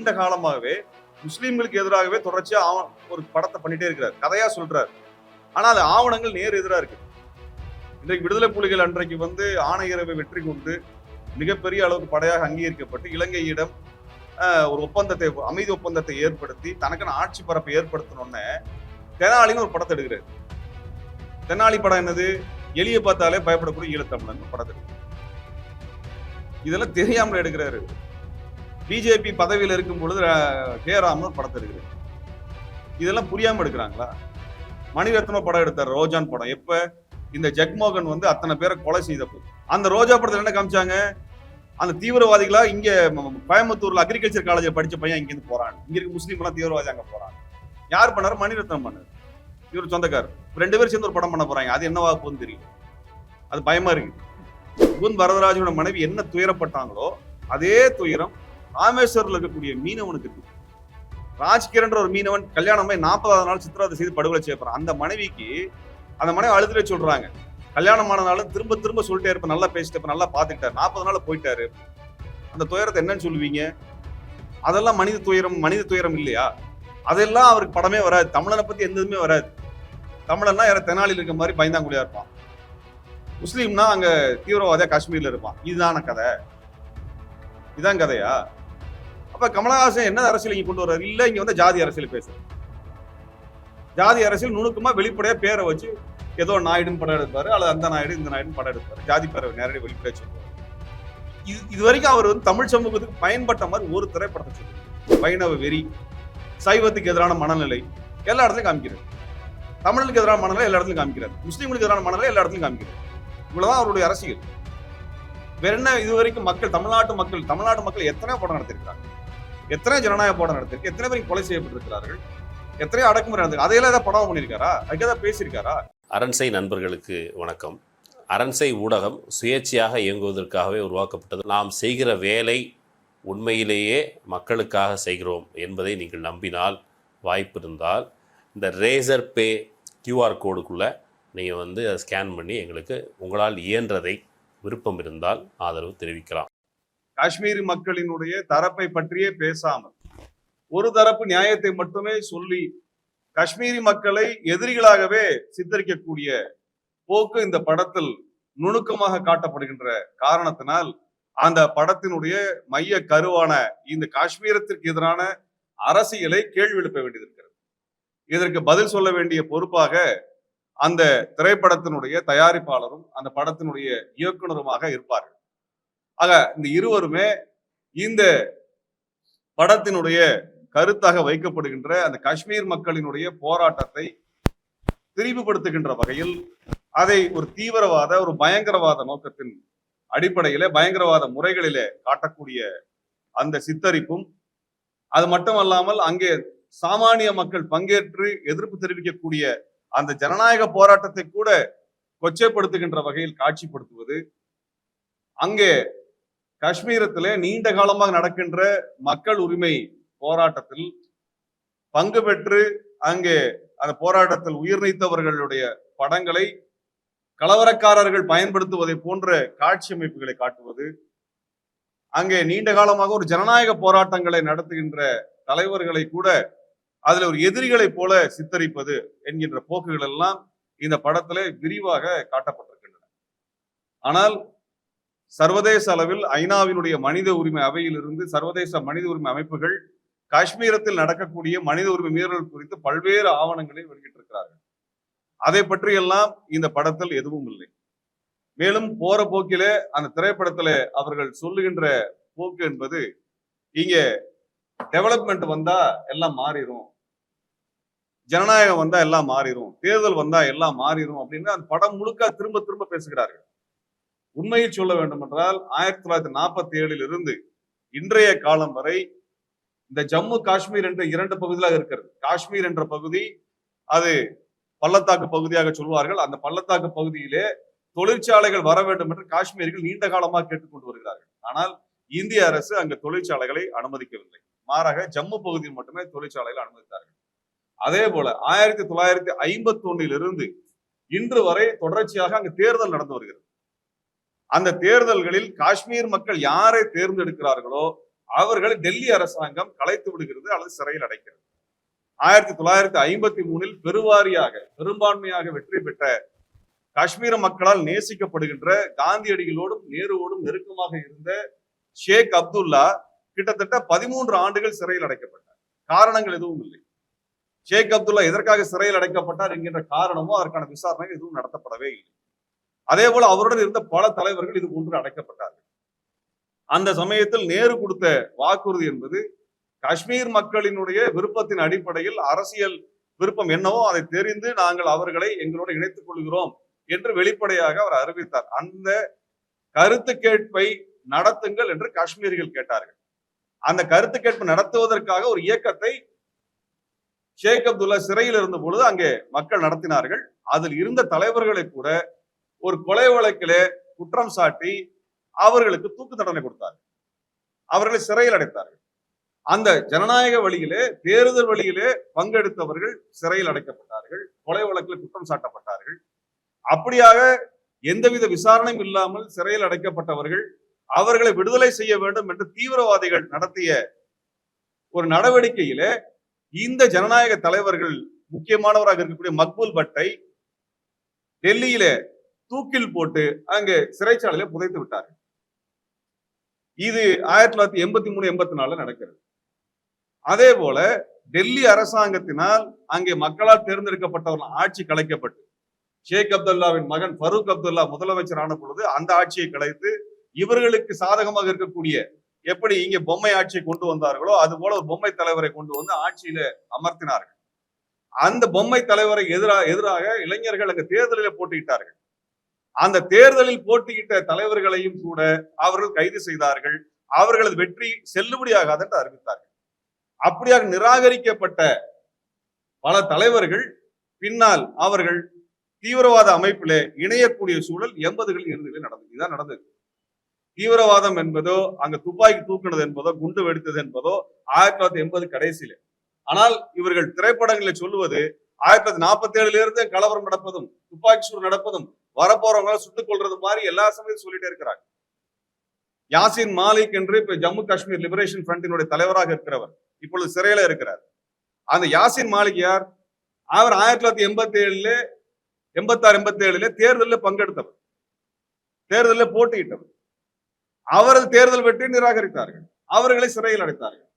நீண்ட காலமாகவே முஸ்லீம்களுக்கு எதிராகவே தொடர்ச்சியா ஆவணம் ஒரு படத்தை பண்ணிட்டே இருக்கிறார். கதையா சொல்றாரு. ஆனா அது ஆவணங்கள் நேர் எதிரா இருக்கு. இன்றைக்கு விடுதலை புலிகள் அன்றைக்கு வந்து ஆணையரவை வெற்றி கொண்டு மிகப்பெரிய அளவுக்கு படையாக அங்கீகரிக்கப்பட்டு இலங்கையிடம் ஆஹ், ஒரு ஒப்பந்தத்தை அமைதி ஒப்பந்தத்தை ஏற்படுத்தி தனக்கான ஆட்சி பரப்பை ஏற்படுத்தணும்னு தெனாலின்னு ஒரு படத்தை எடுக்கிறாரு. தெனாலி படம் என்னது? எளிய பார்த்தாலே பயப்படக்கூடிய ஈழத்தமிழன் படத்தை இதெல்லாம் தெரியாமல் எடுக்கிறாரு. பிஜேபி பதவியில் இருக்கும் பொழுது அஹ், கே. ராமன் படத்தை எடுக்கிறாரு. இதெல்லாம் புரியாம எடுக்கிறாங்களா? மணிரத்ன படம் எடுத்தார் ரோஜான் படம். எப்ப? இந்த ஜெக்மோகன் வந்து அத்தனை பேரை கொலை செய்தப்போ. அந்த ரோஜா படத்தில் என்ன காமிச்சாங்க? அந்த தீவிரவாதிகளா இங்க கோயம்புத்தூரில் கோயம்புத்தூர்ல அக்ரிகல்ச்சர் காலேஜில் படிச்ச பையன் இங்கேருந்து போகிறான் போறான். இங்க இருக்க முஸ்லீம் எல்லாம் தீவிரவாதி அங்க போறான். யார் பண்ணாரு? மணிரத்னம் பண்ணார். இவர் சொந்தக்கார் ரெண்டு பேரும் சேர்ந்து ஒரு படம் பண்ண போறாங்க. அது என்னவா போகுதுன்னு தெரியும் அது பயமா இருக்கு. குன் வரதராஜனோட மனைவி என்ன துயரப்பட்டாங்களோ அதே துயரம் ராமேஸ்வரில் இருக்கக்கூடிய மீனவனுக்கு ராஜ்கிரன்ற ஒரு மீனவன் கல்யாணம் நாற்பதாவது நாள் சித்திரவதை செய்து படுகொலை செய்யப்படுறான் அந்த மனைவிக்கு அந்த மனைவி அழுதுலே சொல்றாங்க. கல்யாணம் ஆனதாலும் திரும்ப திரும்ப சொல்லிட்டே இருப்ப நல்லா பேசிட்டு இருப்ப நல்லா பாத்துக்கிட்டாரு நாற்பது நாள் போயிட்டாரு. அந்த துயரத்தை என்னன்னு சொல்லுவீங்க? அதெல்லாம் மனித துயரம் மனித துயரம் இல்லையா? அதெல்லாம் அவருக்கு படமே வராது. தமிழனை பத்தி எந்த வராது. தமிழன்னா யார தெனாலியில் இருக்க மாதிரி பயந்தாங்குடியா இருப்பான். முஸ்லீம்னா அங்க தீவிரவாதியா காஷ்மீர்ல இருப்பான். இதுதான கதை. இதான் கதையா? அப்ப கமலஹாசன் என்ன அரசியல் இங்க கொண்டு வர்றாரு? இல்ல இங்க வந்து ஜாதி அரசியல் பேசுறாரு. ஜாதி அரசியல் நுணுக்கமா வெளிப்படையா பேரை வச்சு ஏதோ நாயுடுன்னு படம் எடுப்பாரு அல்லது அந்த நாயுடு இந்த நாயுடுன்னு படம் எடுப்பாரு. ஜாதி பேரை நேரடி வெளிப்படையா சொல்லுவாரு. இது இது வரைக்கும் அவர் வந்து தமிழ் சமூகத்துக்கு பயன்பட்ட மாதிரி ஒரு திரைப்படத்தை சொல்லுவார் வைணவ வெறி சைவத்துக்கு எதிரான மனநிலை எல்லா இடத்துலயும் காமிக்கிறார். தமிழுக்கு எதிரான மனநிலை எல்லா இடத்துலயும் காமிக்கிறார். முஸ்லீம்களுக்கு எதிரான மனநிலை எல்லா இடத்துலயும் காமிக்கிறார். இவ்வளவுதான் அவருடைய அரசியல். வேற என்ன இது வரைக்கும் மக்கள் தமிழ்நாட்டு மக்கள் தமிழ்நாட்டு மக்கள் எத்தனை படம் நடத்திருக்கிறாங்க. எத்தனை ஜனநாயக போராட்டம் நடத்திருக்கு எத்தனை பேர் கொலை செய்யப்பட்டிருக்கிறார்கள்? எத்தனை அடக்குமுறை நடந்திருக்கு. அதையெல்லாம் ஏதாவது படம் பண்ணியிருக்காரா? அதுக்கு ஏதாவது பேசியிருக்காரா? அரண்சை நண்பர்களுக்கு வணக்கம். அரண்சை ஊடகம் சுயேட்சையாக இயங்குவதற்காகவே உருவாக்கப்பட்டது. நாம் செய்கிற வேலை உண்மையிலேயே மக்களுக்காக செய்கிறோம் என்பதை நீங்கள் நம்பினால் வாய்ப்பு இருந்தால் இந்த ரேசர் பே கியூஆர் கோடுக்குள்ளே நீங்கள் வந்து அதை ஸ்கேன் பண்ணி எங்களுக்கு உங்களால் இயன்றதை விருப்பம் இருந்தால் ஆதரவு தெரிவிக்கலாம். காஷ்மீரி மக்களினுடைய தரப்பை பற்றியே பேசாமல் ஒரு தரப்பு நியாயத்தை மட்டுமே சொல்லி காஷ்மீரி மக்களை எதிரிகளாகவே சித்தரிக்கக்கூடிய போக்கு இந்த படத்தில் நுணுக்கமாக காட்டப்படுகின்ற காரணத்தினால் அந்த படத்தினுடைய மைய கருவான இந்த காஷ்மீரத்திற்கு எதிரான அரசியலை கேள்வி எழுப்ப வேண்டியிருக்கிறது. இதற்கு பதில் சொல்ல வேண்டிய பொறுப்பாக அந்த திரைப்படத்தினுடைய தயாரிப்பாளரும் அந்த படத்தினுடைய இயக்குனருமாக இருப்பார்கள். ஆக இந்த இருவருமே இந்த படத்தினுடைய கருத்தாக வைக்கப்படுகின்ற அந்த காஷ்மீர் மக்களினுடைய போராட்டத்தை திரிவுபடுத்துகின்ற வகையில் அதை ஒரு தீவிரவாத ஒரு பயங்கரவாத நோக்கத்தின் அடிப்படையிலே பயங்கரவாத முறைகளிலே காட்டக்கூடிய அந்த சித்தரிப்பும் அது மட்டுமல்லாமல் அங்கே சாமானிய மக்கள் பங்கேற்று எதிர்ப்பு தெரிவிக்கக்கூடிய அந்த ஜனநாயக போராட்டத்தை கூட கொச்சைப்படுத்துகின்ற வகையில் காட்சிப்படுத்துவது அங்கே காஷ்மீரத்திலே நீண்ட காலமாக நடக்கின்ற மக்கள் உரிமை போராட்டத்தில் பங்கு பெற்று அங்கே அந்த போராட்டத்தில் உயிர் நீத்தவர்களுடைய படங்களை கலவரக்காரர்கள் பயன்படுத்துவதை போன்ற காட்சி அமைப்புகளை காட்டுவது அங்கே நீண்ட காலமாக ஒரு ஜனநாயக போராட்டங்களை நடத்துகின்ற தலைவர்களை கூட அதுல ஒரு எதிரிகளை போல சித்தரிப்பது என்கின்ற போக்குகள் எல்லாம் இந்த படத்திலே விரிவாக காட்டப்பட்டிருக்கின்றன. ஆனால் சர்வதேச அளவில் ஐநாவினுடைய மனித உரிமை அவையிலிருந்து சர்வதேச மனித உரிமை அமைப்புகள் காஷ்மீரத்தில் நடக்கக்கூடிய மனித உரிமை மீறல் குறித்து பல்வேறு ஆவணங்களை வெளியிட்டிருக்கிறார்கள். அதை பற்றியெல்லாம் இந்த படத்தில் எதுவும் இல்லை. மேலும் போற போக்கிலே அந்த திரைப்படத்துல அவர்கள் சொல்லுகின்ற போக்கு என்பது இங்க டெவலப்மெண்ட் வந்தா எல்லாம் மாறிடும் ஜனநாயகம் வந்தா எல்லாம் மாறிடும் தேர்தல் வந்தா எல்லாம் மாறிடும் அப்படின்னு அந்த படம் முழுக்க திரும்ப திரும்ப பேசுகிறார்கள். உண்மையை சொல்ல வேண்டும் என்றால் ஆயிரத்தி தொள்ளாயிரத்தி நாற்பத்தி ஏழில் இருந்து இன்றைய காலம் வரை இந்த ஜம்மு காஷ்மீர் என்ற இரண்டு பகுதிகளாக இருக்கிறது. காஷ்மீர் என்ற பகுதி அது பள்ளத்தாக்கு பகுதியாக சொல்வார்கள். அந்த பள்ளத்தாக்கு பகுதியிலே தொழிற்சாலைகள் வர வேண்டும் என்று காஷ்மீர்கள் நீண்ட காலமாக கேட்டுக்கொண்டு வருகிறார்கள். ஆனால் இந்திய அரசு அங்கு தொழிற்சாலைகளை அனுமதிக்கவில்லை. மாறாக ஜம்மு பகுதியில் மட்டுமே தொழிற்சாலைகள் அனுமதித்தார்கள். அதே போல ஆயிரத்தி தொள்ளாயிரத்தி ஐம்பத்தி ஒன்னிலிருந்து இன்று வரை தொடர்ச்சியாக அங்கு தேர்தல் நடந்து வருகிறது. அந்த தேர்தல்களில் காஷ்மீர் மக்கள் யாரை தேர்ந்தெடுக்கிறார்களோ அவர்களை டெல்லி அரசாங்கம் கலைத்து விடுகிறது அல்லது சிறையில் அடைக்கிறது. ஆயிரத்தி தொள்ளாயிரத்தி ஐம்பத்தி மூணில் பெருவாரியாக பெரும்பான்மையாக வெற்றி பெற்ற காஷ்மீர மக்களால் நேசிக்கப்படுகின்ற காந்தியடிகளோடும் நேருவோடும் நெருக்கமாக இருந்த ஷேக் அப்துல்லா கிட்டத்தட்ட பதிமூன்று ஆண்டுகள் சிறையில் அடைக்கப்பட்டார். காரணங்கள் எதுவும் இல்லை. ஷேக் அப்துல்லா எதற்காக சிறையில் அடைக்கப்பட்டார் என்கின்ற காரணமோ அதற்கான விசாரணை எதுவும் நடத்தப்படவே இல்லை. அதே போல அவருடன் இருந்த பல தலைவர்கள் இது போன்று அடைக்கப்பட்டார்கள். அந்த சமயத்தில் நேரு கொடுத்த வாக்குறுதி என்பது காஷ்மீர் மக்களினுடைய விருப்பத்தின் அடிப்படையில் அரசியல் விருப்பம் என்னவோ அதை தெரிந்து நாங்கள் அவர்களை எங்களோடு இணைத்துக் கொள்கிறோம் என்று வெளிப்படையாக அவர் அறிவித்தார். அந்த கருத்து கேட்பை நடத்துங்கள் என்று காஷ்மீரிகள் கேட்டார்கள். அந்த கருத்து கேட்பு நடத்துவதற்காக ஒரு இயக்கத்தை ஷேக் அப்துல்லா சிறையில் இருந்த பொழுது அங்கே மக்கள் நடத்தினார்கள். அதில் இருந்த தலைவர்களை கூட ஒரு கொலை வழக்கிலே குற்றம் சாட்டி அவர்களுக்கு தூக்கு தண்டனை கொடுத்தார்கள். அவர்களை சிறையில் அடைத்தார்கள். அந்த ஜனநாயக வழியிலே தேர்தல் வழியிலே பங்கெடுத்தவர்கள் சிறையில் அடைக்கப்பட்டார்கள் கொலை வழக்கில் குற்றம் சாட்டப்பட்டார்கள். அப்படியாக எந்தவித விசாரணையும் இல்லாமல் சிறையில் அடைக்கப்பட்டவர்கள் அவர்களை விடுதலை செய்ய வேண்டும் என்று தீவிரவாதிகள் நடத்திய ஒரு நடவடிக்கையிலே இந்த ஜனநாயக தலைவர்கள் முக்கியமானவராக இருக்கக்கூடிய மக்பூல் பட்டை டெல்லியிலே தூக்கில் போட்டு அங்கு சிறைச்சாலையில புதைத்து விட்டார்கள் இது ஆயிரத்தி தொள்ளாயிரத்தி எண்பத்தி மூணு எண்பத்தி நாலுல நடக்கிறது. அதே போல டெல்லி அரசாங்கத்தினால் அங்கே மக்களால் தேர்ந்தெடுக்கப்பட்டவர்கள் ஆட்சி கலைக்கப்பட்டு ஷேக் அப்துல்லாவின் மகன் ஃபரூக் அப்துல்லா முதலமைச்சர் ஆன பொழுது அந்த ஆட்சியை கலைத்து இவர்களுக்கு சாதகமாக இருக்கக்கூடிய எப்படி இங்க பொம்மை ஆட்சியை கொண்டு வந்தார்களோ அது போல ஒரு பொம்மை தலைவரை கொண்டு வந்து ஆட்சியில அமர்த்தினார்கள். அந்த பொம்மை தலைவரை எதிராக எதிராக இளைஞர்கள் அங்கு தேர்தலில் போட்டியிட்டார்கள். அந்த தேர்தலில் போட்டியிட்ட தலைவர்களையும் கூட அவர்கள் கைது செய்தார்கள். அவர்களது வெற்றி செல்லுபடியாகாது என்று அறிவித்தார்கள். அப்படியாக நிராகரிக்கப்பட்ட பல தலைவர்கள் பின்னால் அவர்கள் தீவிரவாத அமைப்பிலே இணையக்கூடிய சூழல் எண்பதுகளில் இறுதியில் நடந்தது இதான் நடந்தது. தீவிரவாதம் என்பதோ அங்க துப்பாக்கி தூக்குனது என்பதோ குண்டு வெடித்தது என்பதோ ஆயிரத்தி தொள்ளாயிரத்தி எண்பது கடைசியில. ஆனால் இவர்கள் திரைப்படங்களில் சொல்லுவது ஆயிரத்தி தொள்ளாயிரத்தி நாற்பத்தி ஏழுல இருந்து கலவரம் நடப்பதும் துப்பாக்கி சூடு நடப்பதும் வரப்போறவங்க சுட்டுக் கொள்றது மாதிரி எல்லா சமயத்தையும் சொல்லிட்டே இருக்கிறாங்க. யாசின் மாலிக் என்று இப்ப ஜம்மு காஷ்மீர் லிபரேஷன் ஃப்ரண்டினுடைய தலைவராக இருக்கிறவர். இப்பொழுது சிறையில இருக்கிறார். அந்த யாசின் மாலிக் யார்? அவர் ஆயிரத்தி தொள்ளாயிரத்தி எண்பத்தி ஏழுல எண்பத்தாறு எண்பத்தி ஏழுல தேர்தலில் பங்கெடுத்தவர். தேர்தலில் போட்டியிட்டவர். அவரது தேர்தல் வெற்றி நிராகரித்தார்கள். அவர்களை சிறையில் அடைத்தார்கள்.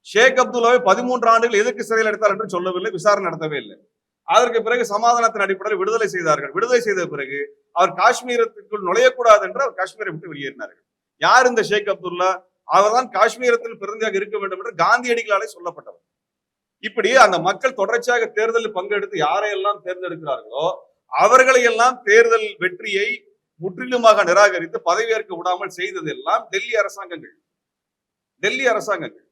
ஷேக் அப்துல்லாவை பதிமூன்று ஆண்டுகள் எதற்கு சிறையில் அடைத்தார் என்று சொல்லவில்லை விசாரணை நடத்தவே இல்லை. அதற்கு பிறகு சமாதானத்தின் அடிப்படையில் விடுதலை செய்தார்கள். விடுதலை செய்த பிறகு அவர் காஷ்மீரத்திற்குள் நுழையக்கூடாது என்று அவர் காஷ்மீரை விட்டு வெளியேறினார்கள். யார் இந்த ஷேக் அப்துல்லா? அவர்தான் காஷ்மீரத்தில் பிரதிநிதியாக இருக்க வேண்டும் என்று காந்தியடிகளாலே சொல்லப்பட்டவர். இப்படி அந்த மக்கள் தொடர்ச்சியாக தேர்தலில் பங்கெடுத்து யாரையெல்லாம் தேர்ந்தெடுக்கிறார்களோ அவர்களை எல்லாம் தேர்தல் வெற்றியை முற்றிலுமாக நிராகரித்து பதவியேற்க விடாமல் செய்ததெல்லாம் டெல்லி அரசாங்கங்கள். டெல்லி அரசாங்கங்கள்.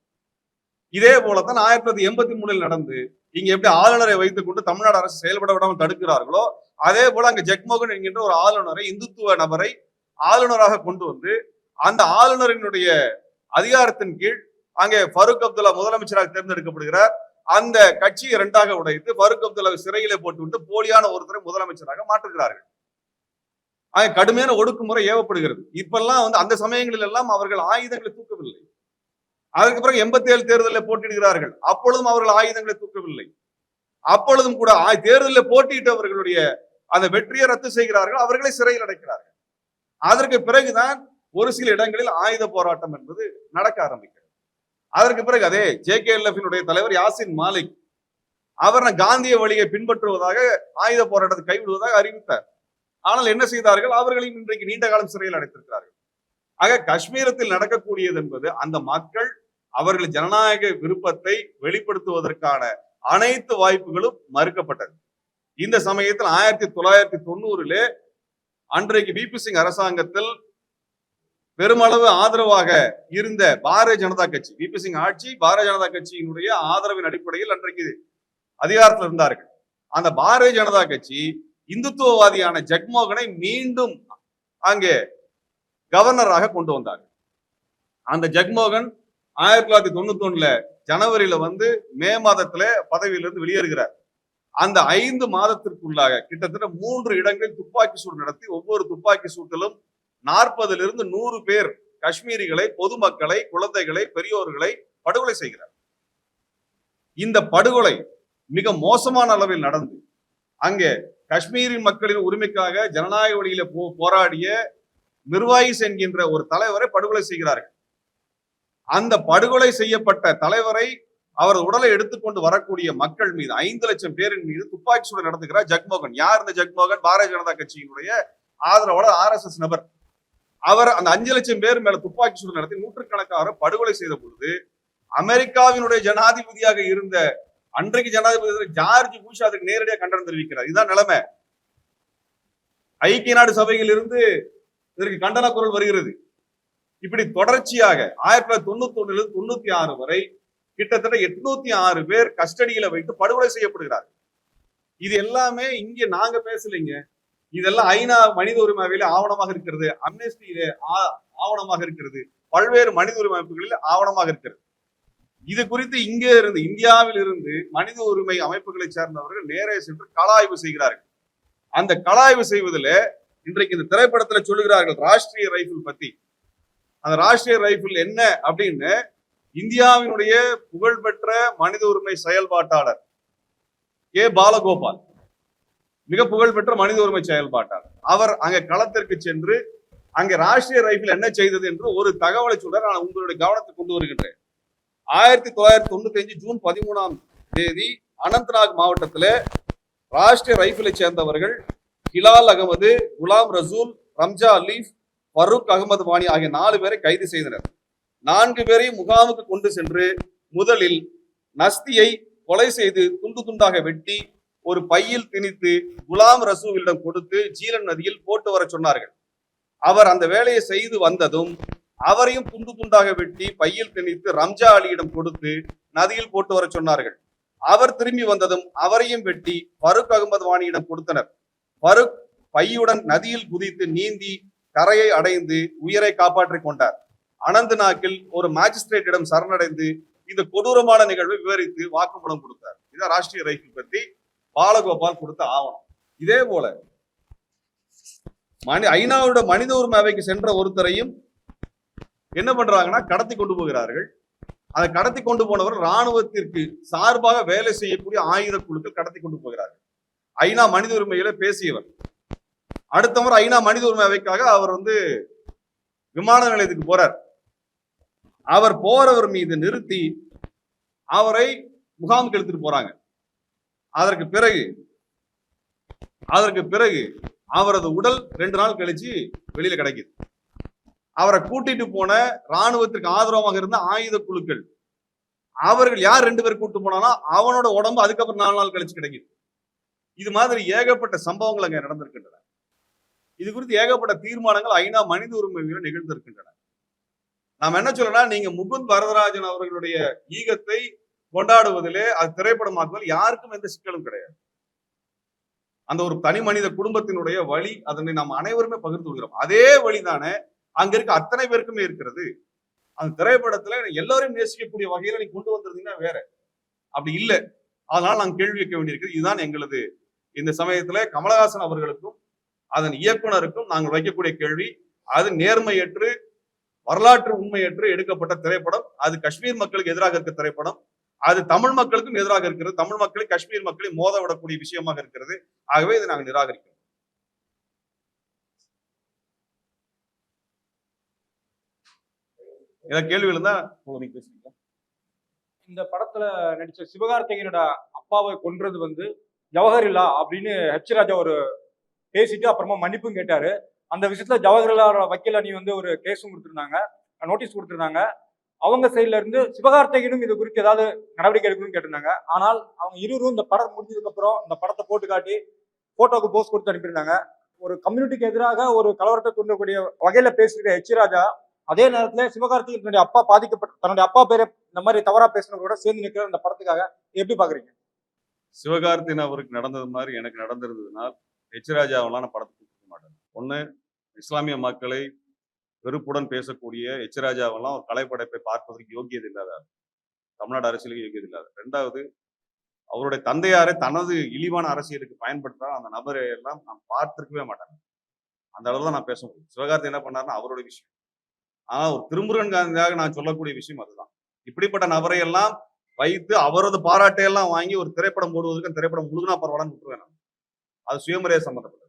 இதே போலத்தான் ஆயிரத்தி தொள்ளாயிரத்தி எண்பத்தி மூணில் நடந்து இங்க எப்படி ஆளுநரை வைத்துக் கொண்டு தமிழ்நாடு அரசு செயல்பட விடாமல் தடுக்கிறார்களோ அதே போல அங்க ஜெக்மோகன் என்கின்ற ஒரு ஆளுநரை இந்துத்துவ நபரை ஆளுநராக கொண்டு வந்து அந்த ஆளுநரினுடைய அதிகாரத்தின் கீழ் அங்கே ஃபருக் அப்துல்லா முதலமைச்சராக தேர்ந்தெடுக்கப்படுகிறார். அந்த கட்சியை இரண்டாக உடைத்து ஃபருக் அப்துல்லாவை சிறையிலே போட்டுவிட்டு போலியான ஒருத்தரை முதலமைச்சராக மாற்றுகிறார்கள். ஆக கடுமையான ஒடுக்குமுறை ஏவப்படுகிறது. இப்பெல்லாம் வந்து அந்த சமயங்களில் எல்லாம் அவர்கள் ஆயுதங்களை தூக்கவில்லை. அதற்கு பிறகு எண்பத்தி ஏழு தேர்தலில் போட்டியிடுகிறார்கள். அப்பொழுதும் அவர்கள் ஆயுதங்களை தூக்கவில்லை. அப்பொழுதும் கூட தேர்தலில் போட்டியிட்டவர்களுடைய அந்த வெற்றியை ரத்து செய்கிறார்கள். அவர்களை சிறையில் அடைக்கிறார்கள். அதற்கு பிறகுதான் ஒரு சில இடங்களில் ஆயுத போராட்டம் என்பது நடக்க ஆரம்பிக்கிறது. அதற்கு பிறகு அதே ஜே கே எல்எஃபினுடைய தலைவர் யாசின் மாலிக் அவர் காந்திய வழியை பின்பற்றுவதாக ஆயுத போராட்டத்தை கைவிடுவதாக அறிவித்தார். ஆனால் என்ன செய்தார்கள்? அவர்களையும் இன்றைக்கு நீண்ட காலம் சிறையில் அடைத்திருக்கிறார்கள். ஆக காஷ்மீரத்தில் நடக்கக்கூடியது என்பது அந்த மக்கள் அவர்கள் ஜனநாயக விருப்பத்தை வெளிப்படுத்துவதற்கான அனைத்து வாய்ப்புகளும் மறுக்கப்பட்டது. இந்த சமயத்தில் ஆயிரத்தி தொள்ளாயிரத்தி தொண்ணூறிலே அன்றைக்கு பிபி சிங் அரசாங்கத்தில் பெருமளவு ஆதரவாக இருந்த பாரதிய ஜனதா கட்சி பிபி சிங் ஆட்சி பாரதிய ஜனதா கட்சியினுடைய ஆதரவின் அடிப்படையில் அன்றைக்கு அதிகாரத்தில் இருந்தார்கள். அந்த பாரதிய ஜனதா கட்சி இந்துத்துவவாதியான ஜக்மோகனை மீண்டும் அங்கே கவர்னராக கொண்டு வந்தார்கள். அந்த ஜக்மோகன் ஆயிரத்தி தொள்ளாயிரத்தி தொண்ணூத்தி ஒண்ணுல ஜனவரியில வந்து மே மாதத்துல பதவியிலிருந்து வெளியேறுகிறார். அந்த ஐந்து மாதத்திற்குள்ளாக கிட்டத்தட்ட மூன்று இடங்களில் துப்பாக்கி சூடு நடத்தி ஒவ்வொரு துப்பாக்கி சூட்டிலும் நாற்பதுல இருந்து நூறு பேர் காஷ்மீரிகளை பொதுமக்களை குழந்தைகளை பெரியோர்களை படுகொலை செய்கிறார். இந்த படுகொலை மிக மோசமான அளவில் நடந்து அங்கே காஷ்மீரி மக்களின் உரிமைக்காக ஜனநாயக வழியில போ போராடிய மிர்வாயிஸ் என்கின்ற ஒரு தலைவரை படுகொலை செய்கிறார்கள். அந்த படுகொலை செய்யப்பட்ட தலைவரை அவர் உடலை எடுத்துக்கொண்டு வரக்கூடிய மக்கள் மீது ஐந்து லட்சம் பேரின் மீது துப்பாக்கி சூடு நடத்துகிறார் ஜக்மோகன். யார் இந்த ஜக்மோகன்? பாரதிய ஜனதா கட்சியினுடைய ஆதரவாளர் ஆர் எஸ் எஸ் நபர். அவர் அந்த அஞ்சு லட்சம் பேர் மேல துப்பாக்கி சூடு நடத்தி நூற்றுக்கணக்கான படுகொலை செய்த பொழுது அமெரிக்காவினுடைய ஜனாதிபதியாக இருந்த அன்றைக்கு ஜனாதிபதி ஜார்ஜ் பூஷ் அதுக்கு நேரடியாக கண்டனம் தெரிவிக்கிறார். இதுதான் நிலைமை. ஐக்கிய நாடு சபையில் இருந்து இதற்கு கண்டன குரல் வருகிறது. இப்படி தொடர்ச்சியாக ஆயிரத்தி தொள்ளாயிரத்தி தொண்ணூத்தி ஒண்ணுல இருந்து தொண்ணூத்தி ஆறு வரை கிட்டத்தட்ட எட்நூத்தி ஆறு பேர் கஸ்டடியில வைத்து படுகொலை செய்யப்படுகிறார்கள். இது எல்லாமே இங்க நாங்க பேசலைங்க. இதெல்லாம் ஐநா மனித உரிமை அவையில ஆவணமாக இருக்கிறது. அம்னெஸ்டியில ஆ- ஆவணமாக இருக்கிறது. பல்வேறு மனித உரிமை அமைப்புகளில் ஆவணமாக இருக்கிறது. இது குறித்து இங்கே இருந்து இந்தியாவில் இருந்து மனித உரிமை அமைப்புகளை சேர்ந்தவர்கள் நேரே சென்று கலாய்வு செய்கிறார்கள். அந்த கலாய்வு செய்வதில் இன்றைக்கு இந்த திரைப்படத்துல சொல்லுகிறார்கள் ராஷ்டிரிய ரைபிள் பத்தி. அந்த ராஷ்டிரிய ரைபிள் என்ன அப்படின்னு இந்தியாவினுடைய புகழ்பெற்ற மனித உரிமை செயல்பாட்டாளர் கே பாலகோபால். மிக புகழ்பெற்ற மனித உரிமை செயல்பாட்டாளர். அவர் அங்க களத்திற்கு சென்று அங்க ராஷ்டிரிய ரைபிள் என்ன செய்தது என்று ஒரு தகவலை சொல்ற நான் உங்களுடைய கவனத்துக்கு கொண்டு வருகின்றேன். ஆயிரத்தி தொள்ளாயிரத்தி தொண்ணூத்தி அஞ்சு ஜூன் பதிமூணாம் தேதி அனந்த்நாக் மாவட்டத்தில் ராஷ்டிரிய ரைபிளை சேர்ந்தவர்கள் ஹிலால் அகமது குலாம் ரசூல் ரம்ஜா அலீஃப் ஃபருக் அகமது வாணி ஆகிய நாலு பேரை கைது செய்தனர். நான்கு பேரையும் முகாமுக்கு கொண்டு சென்று முதலில் நஸ்தியை கொலை செய்து துண்டு துண்டாக வெட்டி ஒரு பையில் திணித்து குலாம் ரசூவிடம் கொடுத்து ஜீலன் நதியில் போட்டு வர சொன்னார்கள். அவர் அந்த வேலையை செய்து வந்ததும் அவரையும் துண்டு துண்டாக வெட்டி பையில் திணித்து ரம்ஜா அலியிடம் கொடுத்து நதியில் போட்டு வர சொன்னார்கள். அவர் திரும்பி வந்ததும் அவரையும் வெட்டி ஃபருக் அகமது வாணியிடம் கொடுத்தனர். ஃபருக் பையுடன் நதியில் குதித்து நீந்தி கரையை அடைந்து உயிரை காப்பாற்றிக் கொண்டார். அனந்த்நாக்கில் ஒரு மாஜிஸ்ட்ரேட்டிடம் சரணடைந்து இந்த கொடூரமான நிகழ்வை விவரித்து வாக்குமூலம் கொடுத்தார். இதான் ராஷ்டிரிய ரைஃபிள் பத்தி பாலகோபால் கொடுத்த ஆவணம். இதே போல மனி ஐநாவோட மனித உரிமை அவைக்கு சென்ற ஒருத்தரையும் என்ன பண்றாங்கன்னா கடத்தி கொண்டு போகிறார்கள். அதை கடத்தி கொண்டு போனவர் ராணுவத்திற்கு சார்பாக வேலை செய்யக்கூடிய ஆயுத குழுக்கள் கடத்தி கொண்டு போகிறார்கள். ஐநா மனித உரிமையில பேசியவர். அடுத்த முறை ஐநா மனித உரிமை அவைக்காக அவர் வந்து விமான நிலையத்துக்கு போறார். அவர் போறவர் மீது நிறுத்தி அவரை முகாமுக்கு எடுத்துட்டு போறாங்க. அதற்கு பிறகு அதற்கு பிறகு அவரது உடல் ரெண்டு நாள் கழிச்சு வெளியில கிடைக்குது. அவரை கூட்டிட்டு போன ராணுவத்திற்கு ஆதரவாக இருந்த ஆயுத குழுக்கள் அவர்கள் யார் ரெண்டு பேர் கூட்டு போனாலும் அவனோட உடம்பு அதுக்கப்புறம் நாலு நாள் கழிச்சு கிடைக்குது. இது மாதிரி ஏகப்பட்ட சம்பவங்கள் அங்க நடந்திருக்கின்றன. இது குறித்து ஏகப்பட்ட தீர்மானங்கள் ஐநா மனித உரிமை நிகழ்ந்திருக்கின்றன. நாம் என்ன சொல்லலாம் நீங்க முகுந்த் வரதராஜன் அவர்களுடைய ஈகத்தை கொண்டாடுவதிலே அது திரைப்படமாக்குவதில் யாருக்கும் எந்த சிக்கலும் கிடையாது. அந்த ஒரு தனி மனித குடும்பத்தினுடைய வழி அதனை நாம் அனைவருமே பகிர்ந்து கொள்கிறோம். அதே வழிதானே அங்க இருக்க அத்தனை பேருக்குமே இருக்கிறது. அந்த திரைப்படத்துல எல்லாரையும் நேசிக்கக்கூடிய வகையில நீ கொண்டு வந்திருந்தீங்கன்னா வேற. அப்படி இல்லை. அதனால நாங்கள் கேள்வி வைக்க வேண்டியிருக்கிறது. இதுதான் எங்களது இந்த சமயத்துல கமலஹாசன் அவர்களுக்கும் அதன் இயக்குனருக்கும் நாங்கள் வைக்கக்கூடிய கேள்வி அது நேர்மையற்று வரலாற்று உண்மையற்று எடுக்கப்பட்ட திரைப்படம். அது காஷ்மீர் மக்களுக்கு எதிராக இருக்க திரைப்படம். அது தமிழ் மக்களுக்கும் எதிராக இருக்கிறது. தமிழ் மக்களை காஷ்மீர் மக்களை மோத விடக்கூடிய விஷயமாக இருக்கிறது. ஆகவே இதை நாங்கள் நிராகரிக்கிறோம். ஏதாவது கேள்வி இருந்தா நீங்க பேசுறீங்களா இந்த படத்துல நடிச்ச சிவகார்த்திகேயனோட அப்பாவை கொன்றது வந்து ஜவஹர்லா அப்படின்னு ஹெச் ராஜா ஒரு பேசிட்டு அப்புறமா மன்னிப்பும் கேட்டாரு. அந்த விஷயத்துல ஜவஹர்லால் வக்கீல் அணி வந்து ஒரு கேஸும் கொடுத்துருந்தாங்க. நோட்டீஸ் கொடுத்துருந்தாங்க. அவங்க சைட்ல இருந்து சிவகார்த்திகனும் இது குறித்து ஏதாவது நடவடிக்கை எடுக்கணும்னு கேட்டிருந்தாங்க. ஆனால் அவங்க இருவரும் இந்த படம் முடிஞ்சதுக்கு அப்புறம் இந்த படத்தை போட்டு காட்டி போட்டோக்கு போஸ்ட் கொடுத்து அனுப்பியிருந்தாங்க. ஒரு கம்யூனிட்டிக்கு எதிராக ஒரு கலவரத்தை தூண்டக்கூடிய வகையில பேசுகிற ஹெச் ராஜா அதே நேரத்துல சிவகார்த்திகேயன் தன்னுடைய அப்பா பாதிக்கப்பட்ட தன்னுடைய அப்பா பேரை இந்த மாதிரி தவறா பேசினவங்களோட சேர்ந்து நிற்கிற அந்த படத்துக்காக எப்படி பாக்குறீங்க? சிவகார்த்தின் அவருக்கு நடந்தது மாதிரி எனக்கு நடந்திருந்ததுனால் எச்சராஜாவெல்லாம் நான் படத்துக்கு கொடுக்க மாட்டேன். ஒன்று இஸ்லாமிய மக்களை வெறுப்புடன் பேசக்கூடிய எச்சராஜாவெல்லாம் ஒரு கலைப்படைப்பை பார்ப்பதற்கு யோக்கியது இல்லாத தமிழ்நாடு அரசியலுக்கு யோக்கியது இல்லாத ரெண்டாவது அவருடைய தந்தையாரை தனது இழிவான அரசியலுக்கு பயன்படுத்தினால் அந்த நபரை எல்லாம் நான் பார்த்திருக்கவே மாட்டேன். அந்த அளவு தான் நான் பேச முடியும். சிவகார்த்தி என்ன பண்ணாருன்னா அவருடைய விஷயம். ஆனா ஒரு திருமுருகன் காந்தியாக நான் சொல்லக்கூடிய விஷயம் அதுதான். இப்படிப்பட்ட நபரை எல்லாம் வைத்து அவரது பாராட்டையெல்லாம் வாங்கி ஒரு திரைப்படம் போடுவதற்கு அந்த திரைப்படம் முழுதுனா பரவாயில்லன்னு விட்டுருவேன் நான். அது சுயமரியாதை சம்பந்தப்பட்டது.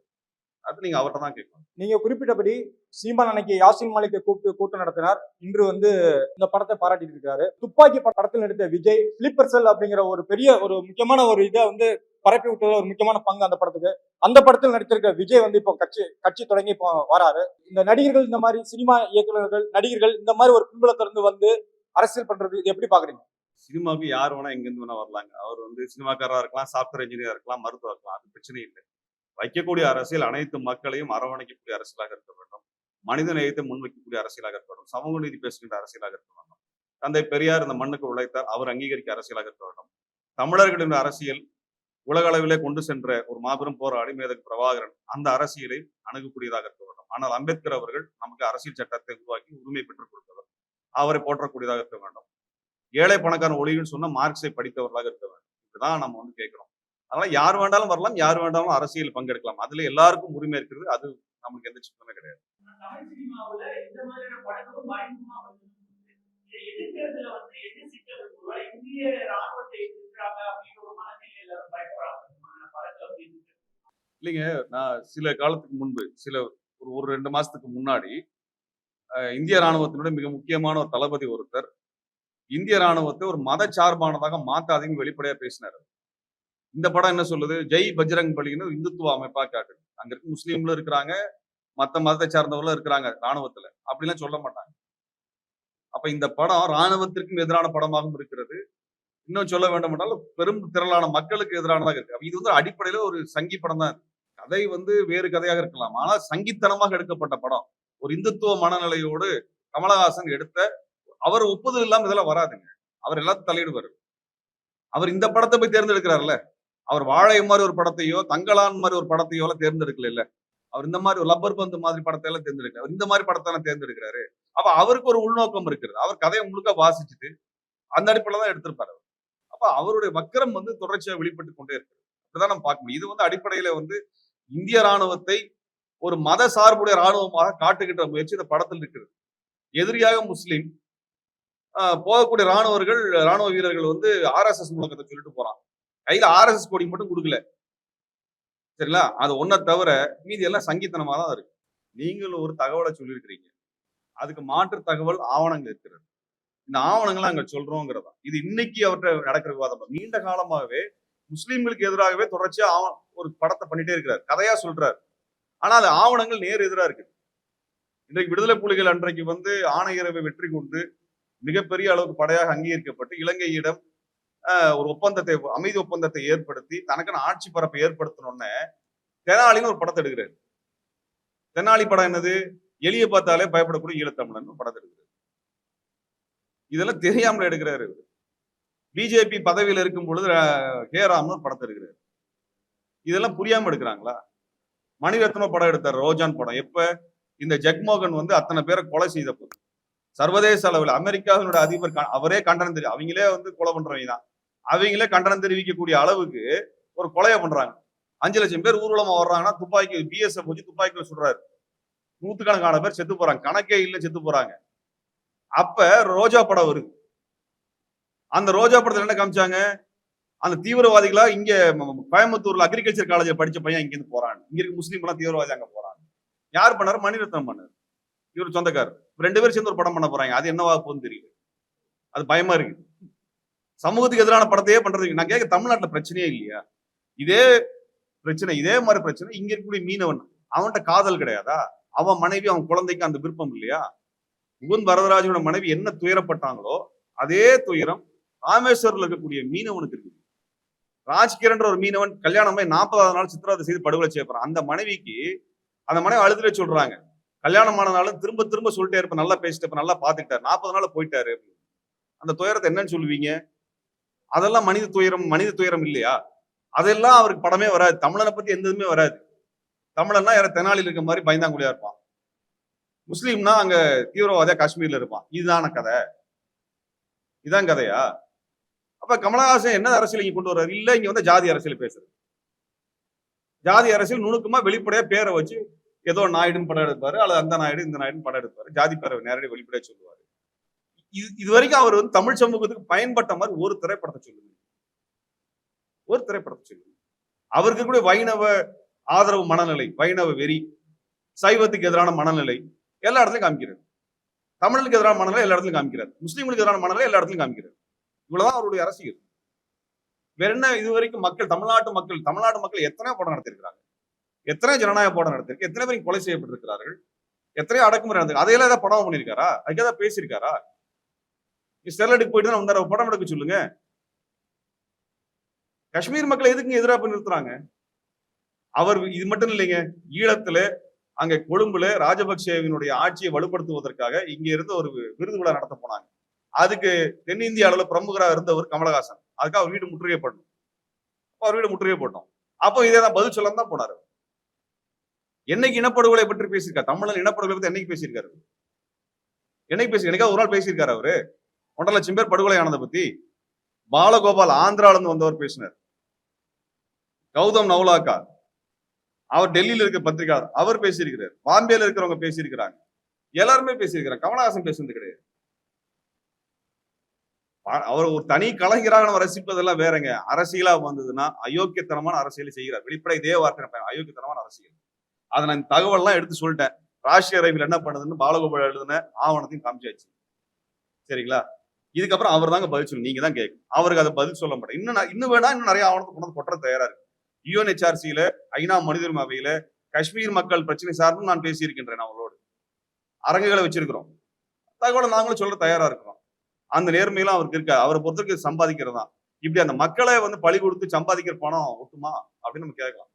அது நீங்க அவர்கிட்ட தான் கேட்கணும். நீங்க குறிப்பிட்டபடி சீமான் அன்னைக்கு யாசின் மாலிக்கை கூப்பிட்டு கூட்டம் நடத்தினார். இன்று வந்து இந்த படத்தை பாராட்டிட்டு இருக்காரு. துப்பாக்கி படத்தில் நடித்த விஜய் ஸ்லீப்பர் செல் அப்படிங்கிற ஒரு பெரிய ஒரு முக்கியமான ஒரு இதை வந்து பரப்பி விட்டது ஒரு முக்கியமான பங்கு அந்த படத்துக்கு. அந்த படத்தில் நடித்திருக்க விஜய் வந்து இப்போ கட்சி கட்சி தொடங்கி இப்போ வராரு. இந்த நடிகர்கள் இந்த மாதிரி சினிமா இயக்குநர்கள் நடிகர்கள் இந்த மாதிரி ஒரு பின்புலத்திலிருந்து வந்து அரசியல் பண்றது எப்படி பாக்குறீங்க? சினிமாவுக்கு யார் வேணா எங்கிருந்து வேணா வரலாங்க. அவர் வந்து சினிமாக்காரரா இருக்கலாம் சாஃப்ட்வேர் இன்ஜினியரா இருக்கலாம் மருத்துவா இருக்கலாம். அது பிரச்சனை இல்லை. வைக்கக்கூடிய அரசியல் அனைத்து மக்களையும் அரவணைக்கக்கூடிய அரசியலாக இருக்க வேண்டும். மனித நேயத்தை முன்வைக்கக்கூடிய அரசியலாக இருக்க வேண்டும். சமூக நீதி பேசுகின்ற அரசியலாக இருக்க வேண்டும். தந்தை பெரியார் இந்த மண்ணுக்கு உழைத்தார். அவர் அங்கீகரிக்க அரசியலாக இருக்க வேண்டும். தமிழர்களின் அரசியல் உலக அளவிலே கொண்டு சென்ற ஒரு மாபெரும் போராளி மேதகு பிரபாகரன் அந்த அரசியலை அணுகக்கூடியதாக இருக்க வேண்டும். ஆனால் அம்பேத்கர் அவர்கள் நமக்கு அரசியல் சட்டத்தை உருவாக்கி உரிமை பெற்றுக் கொடுத்தவர். அவரை போற்றக்கூடியதாக இருக்க வேண்டும். ஏழை பணக்காரன் ஒளின்னு சொன்னா மார்க்ஸை படித்தவர்களாக இருக்க வேண்டும். இதுதான் நம்ம வந்து கேட்கிறோம். அதனால யார் வேண்டாலும் வரலாம் யார் வேண்டாலும் அரசியல் பங்கெடுக்கலாம். அதுல எல்லாருக்கும் உரிமை இருக்கிறது. அது நமக்கு எந்த சிக்கலுமே கிடையாது. இல்லைங்க நான் சில காலத்துக்கு முன்பு சில ஒரு ஒரு ரெண்டு மாசத்துக்கு முன்னாடி இந்திய ராணுவத்தினுடைய மிக முக்கியமான ஒரு தளபதி ஒருத்தர் இந்திய ராணுவத்தை ஒரு மத சார்பானதாக மாத்தாதீங்க வெளிப்படையா பேசினாரு. இந்த படம் என்ன சொல்லுது? ஜெய் பஜ்ரங் பலின்னு இந்துத்துவ அமைப்பா காட்டுது. அங்க இருக்க முஸ்லீம்ல இருக்கிறாங்க மத்த மதத்தை சார்ந்தவர்களும் இருக்கிறாங்க ராணுவத்துல. அப்படிலாம் சொல்ல மாட்டாங்க. அப்ப இந்த படம் ராணுவத்திற்கும் எதிரான படமாகவும் இருக்கிறது. இன்னும் சொல்ல வேண்டும் என்றால் பெரும் திரளான மக்களுக்கு எதிரானதாக இருக்கு. இது வந்து அடிப்படையில ஒரு சங்கி படம் தான் கதை வந்து வேறு கதையாக இருக்கலாம். ஆனால் சங்கித்தனமாக எடுக்கப்பட்ட படம். ஒரு இந்துத்துவ மனநிலையோடு கமலஹாசன் எடுத்த அவர் ஒப்புதல் இல்லாம இதெல்லாம் வராதுங்க. அவர் எல்லாத்தையும் தலையிடுவார் அவர் இந்த படத்தை போய் தேர்ந்தெடுக்கிறார்ல? அவர் வாழை மாதிரி ஒரு படத்தையோ தங்கலான் மாதிரி ஒரு படத்தையோ எல்லாம் தேர்ந்தெடுக்கல இல்ல அவர் இந்த மாதிரி ஒரு லப்பர் பந்து மாதிரி படத்தை எல்லாம் தேர்ந்தெடுக்கல அவர் இந்த மாதிரி படத்தை எல்லாம் தேர்ந்தெடுக்கிறாரு. அப்ப அவருக்கு ஒரு உள்நோக்கம் இருக்கிறது அவர் கதையை முழுக்க வாசிச்சுட்டு அந்த அடிப்படையில தான் எடுத்திருப்பாரு அவர். அப்ப அவருடைய வக்கரம் வந்து தொடர்ச்சியா வெளிப்பட்டு கொண்டே இருக்கு. அப்படிதான் நம்ம பார்க்க முடியும். இது வந்து அடிப்படையில வந்து இந்திய ராணுவத்தை ஒரு மத சார்புடைய ராணுவமாக காட்டுகின்ற முயற்சி இந்த படத்தில் இருக்கிறது எதிரியாக முஸ்லீம் போகக்கூடிய ராணுவர்கள் ராணுவ வீரர்கள் வந்து ஆர்எஸ்எஸ் முழக்கத்தை சொல்லிட்டு போறான். கையில ஆர்எஸ்எஸ் கொடி மட்டும் கொடுக்கல. சரிங்களா? அது ஒன்றை தவிர மீதி எல்லாம் சங்கீத்தனமாக தான் இருக்கு. நீங்களும் ஒரு தகவலை சொல்லியிருக்கிறீங்க. அதுக்கு மாற்று தகவல் ஆவணங்கள் இருக்கிறது. இந்த ஆவணங்களை அங்க சொல்றோங்கிறதா? இது இன்னைக்கு அவர்கிட்ட நடக்கிற விவாதம் நீண்ட காலமாகவே முஸ்லிம்களுக்கு எதிராகவே தொடர்ச்சியா ஆவ- ஒரு படத்தை பண்ணிட்டே இருக்கிறார். கதையா சொல்றாரு. ஆனா அது ஆவணங்கள் நேர் எதிரா இருக்கு. இன்றைக்கு விடுதலை புலிகள் அன்றைக்கு வந்து ஆணையரவை வெற்றி கொண்டு மிகப்பெரிய அளவுக்கு படையாக அங்கீகரிக்கப்பட்டு இலங்கையிடம் ஆஹ், ஒரு ஒப்பந்தத்தை அமைதி ஒப்பந்தத்தை ஏற்படுத்தி தனக்கான ஆட்சி பரப்பை ஏற்படுத்தணும்னு தெனாலின்னு ஒரு படத்தை எடுக்கிறாரு. தெனாலி படம் என்னது? எளிய பார்த்தாலே பயப்படக்கூடிய ஈழத்தமிழன் ஒரு படத்தை எடுக்கிறாரு. இதெல்லாம் தெரியாமல் எடுக்கிறாரு பிஜேபி பதவியில் இருக்கும் பொழுது கே. ராம்னு ஒரு படத்தை எடுக்கிறாரு. இதெல்லாம் புரியாம எடுக்கிறாங்களா? மணிரத்னம் படம் எடுத்தார் ரோஜான் படம். எப்ப? இந்த ஜெக்மோகன் வந்து அத்தனை பேரை கொலை செய்த போது சர்வதேச அளவில் அமெரிக்காவினுடைய அதிபர் க- அவரே கண்டனம் தெரியும் அவங்களே வந்து கொலை பண்றவங்க தான். அவங்களே கண்டனம் தெரிவிக்கக்கூடிய அளவுக்கு ஒரு கொலையை பண்றாங்க. அஞ்சு லட்சம் பேர் ஊர்வலமா வர்றாங்கன்னா துப்பாக்கி பிஎஸ்எஃப் வச்சு துப்பாக்கியில் சுடுறாரு. நூத்துக்கணக்கான பேர் செத்து போறாங்க. கணக்கே இல்ல செத்து போறாங்க. அப்ப ரோஜா படம் வருது. அந்த ரோஜா படத்துல என்ன காமிச்சாங்க? அந்த தீவிரவாதிகளா இங்க கோயம்புத்தூர்ல அக்ரிகல்ச்சர் காலேஜில் படிச்ச பையன் இங்க இருந்து போறான். இங்க இருக்க முஸ்லீம் எல்லாம் தீவிரவாதி அங்க போறாங்க. யார் பண்ணாரு? மணிரத்னம் பண்ணாரு. இவர் சொந்தக்காரர். ரெண்டு பேரும் சேர்ந்து ஒரு படம் பண்ண போறாங்க. அது என்னவா போகுதுன்னு தெரியல. அது பயமா இருக்கு. சமூகத்துக்கு எதிரான படத்தையே பண்றது நான் கேட்க தமிழ்நாட்டுல பிரச்சனையே இல்லையா? இதே பிரச்சனை இதே மாதிரி பிரச்சனை இங்க இருக்கக்கூடிய மீனவன். அவன்கிட்ட காதல் கிடையாதா? அவன் மனைவி அவன் குழந்தைக்கு அந்த விருப்பம் இல்லையா? முகுந்த் வரதராஜனோட மனைவி என்ன துயரப்பட்டாங்களோ அதே துயரம் ராமேஸ்வரில் இருக்கக்கூடிய மீனவனுக்கு இருக்குது. ராஜ்கிரன்ற ஒரு மீனவன் கல்யாணம் பண்ணி நாற்பதாவது நாள் சித்திரவதை செய்து படுகொலை செய்யப்படுறான். அந்த மனைவிக்கு அந்த மனைவி அழுதுல சொல்றாங்க. கல்யாணம் ஆனதாலும் திரும்ப திரும்ப சொல்லிட்டே இருப்ப நல்லா பேசிட்டு இருப்ப, நல்லா பாத்துக்கிட்டாரு நாற்பது நாள் போயிட்டாரு அந்த துயரத்தை என்னன்னு சொல்லுவீங்க? அதெல்லாம் மனித துயரம் மனித துயரம் இல்லையா? அதெல்லாம் அவருக்கு படமே வராது. தமிழனை பத்தி எந்த இதுமே வராது. தமிழன்னா யார தெனாலியில் இருக்க மாதிரி பயந்தாங்குழியா இருப்பான். முஸ்லீம்னா அங்க தீவிரவாதியா காஷ்மீர்ல இருப்பான். இதுதான கதை. இதான் கதையா? அப்ப கமலஹாசன் என்ன அரசியல் இங்க கொண்டு வர்றாரு? இல்ல இங்க வந்து ஜாதி அரசியல் பேசுறது. ஜாதி அரசியல் நுணுக்கமா வெளிப்படையா பேரை வச்சு ஏதோ நாயுடுன்னு படம் எடுப்பாரு அல்லது அந்த நாயுடு இந்த நாயுடுன்னு படம் எடுப்பாரு. ஜாதி பேரவை நேரடி வெளிப்படையா சொல்லுவாரு. இது இது வரைக்கும் அவர் வந்து தமிழ் சமூகத்துக்கு பயன்பட்ட மாதிரி ஒரு திரைப்படத்தை சொல்லுங்க. ஒரு திரைப்படத்தை சொல்லுங்க. அவருக்கு கூட வைணவ ஆதரவு மனநிலை வைணவ வெறி சைவத்துக்கு எதிரான மனநிலை எல்லா இடத்துலையும் காமிக்கிறார். தமிழுக்கு எதிரான மனநிலை எல்லா இடத்துலையும் காமிக்கிறார். முஸ்லீம்களுக்கு எதிரான மனநிலை எல்லா இடத்துலயும் காமிக்கிறார். இவ்வளவுதான் அவருடைய அரசியல். வேற என்ன இது வரைக்கும் மக்கள் தமிழ்நாட்டு மக்கள் தமிழ்நாட்டு மக்கள் எத்தனை படம் நடத்திருக்கிறாங்க எத்தனை ஜனநாயக போராட்டம் நடத்திருக்கு எத்தனை பேர் கொலை செய்யப்பட்டிருக்கிறார்கள்? எத்தனையோ அடக்குமுறை நடந்திருக்கு. அதையெல்லாம் ஏதாவது படம் பண்ணியிருக்காரா? அதுக்கு ஏதாவது பேசியிருக்காரா? ஸ்டெர்லைட்டுக்கு போயிட்டு தான் வந்தார் படம் எடுக்க சொல்லுங்க. காஷ்மீர் மக்களை எதுக்கு எதிராக நிறுத்துறாங்க? அவர் இது மட்டும் இல்லைங்க. ஈழத்துல அங்க கொழும்புல ராஜபக்சேவினுடைய ஆட்சியை வலுப்படுத்துவதற்காக இங்க இருந்து ஒரு விருது விழா நடத்த போனாங்க. அதுக்கு தென்னிந்திய அளவுல பிரமுகராக இருந்தவர் கமலஹாசன். அதுக்காக அவர் வீடு முற்றுகை பண்ணணும் அவர் வீடு முற்றுகை போட்டோம். அப்போ இதே தான் பதில் சொல்லாம தான் போனாரு என்னைக்கு இனப்படுகொலை பற்றி பேசியிருக்காரு? தமிழன் இனப்படுகொலை பற்றி என்னைக்கு பேசியிருக்காரு? என்னைக்கு பேசி என்னைக்காவது ஒரு நாள் பேசியிருக்காரு அவரு? ஒன்றரை லட்சம் பேர் படுகொலை ஆனதை பத்தி பாலகோபால் ஆந்திரால இருந்து வந்தவர் பேசினார். கௌதம் நவுலாக்கா. அவர் டெல்லியில இருக்க பத்திரிகையாளர். அவர் பேசியிருக்கிறார். பாம்பேல இருக்கிறவங்க பேசியிருக்கிறாங்க. எல்லாருமே பேசியிருக்கிறாங்க கமலஹாசன் பேசுனது கிடையாது. அவர் ஒரு தனி கலைஞராக நம்ம ரசிப்பதெல்லாம் வேறங்க. அரசியலா வந்ததுன்னா அயோக்கியத்தனமான அரசியலை செய்கிறார். வெளிப்படை இதே வார்த்தை அயோக்கியத்தனமான அரசியல். அதை நான் இந்த தகவல்லாம் எடுத்து சொல்லிட்டேன். ராஷ்டிரிய ரயில் என்ன பண்ணுதுன்னு பாலகோபால் எழுதின ஆவணத்தையும் காமிச்சாச்சு. சரிங்களா? இதுக்கப்புறம் அவர் தாங்க பதில் சொல்லணும். நீங்க தான் கேட்கணும். அவருக்கு அதை பதில் சொல்ல மாட்டேன். இன்னும் நான் இன்னும் வேணா இன்னும் நிறைய ஆவணத்தை கொண்டு வந்து கொட்டுற தயாரா இருக்கு. யூஎன்ஹெச்ஆர்சியில ஐநா மனித அவையில காஷ்மீர் மக்கள் பிரச்சனை சார்ந்தும் நான் பேசியிருக்கின்றேன் அவங்களோடு. அரங்குகளை வச்சிருக்கிறோம். தகவலை நாங்களும் சொல்ல தயாரா இருக்கிறோம். அந்த நேர்மையெல்லாம் அவருக்கு இருக்கா அவரை பொறுத்தவரைக்கும் சம்பாதிக்கிறதா இப்படி அந்த மக்களை வந்து பழி கொடுத்து சம்பாதிக்கிற பணம் ஒட்டுமா? அப்படின்னு நம்ம கேட்கலாம்.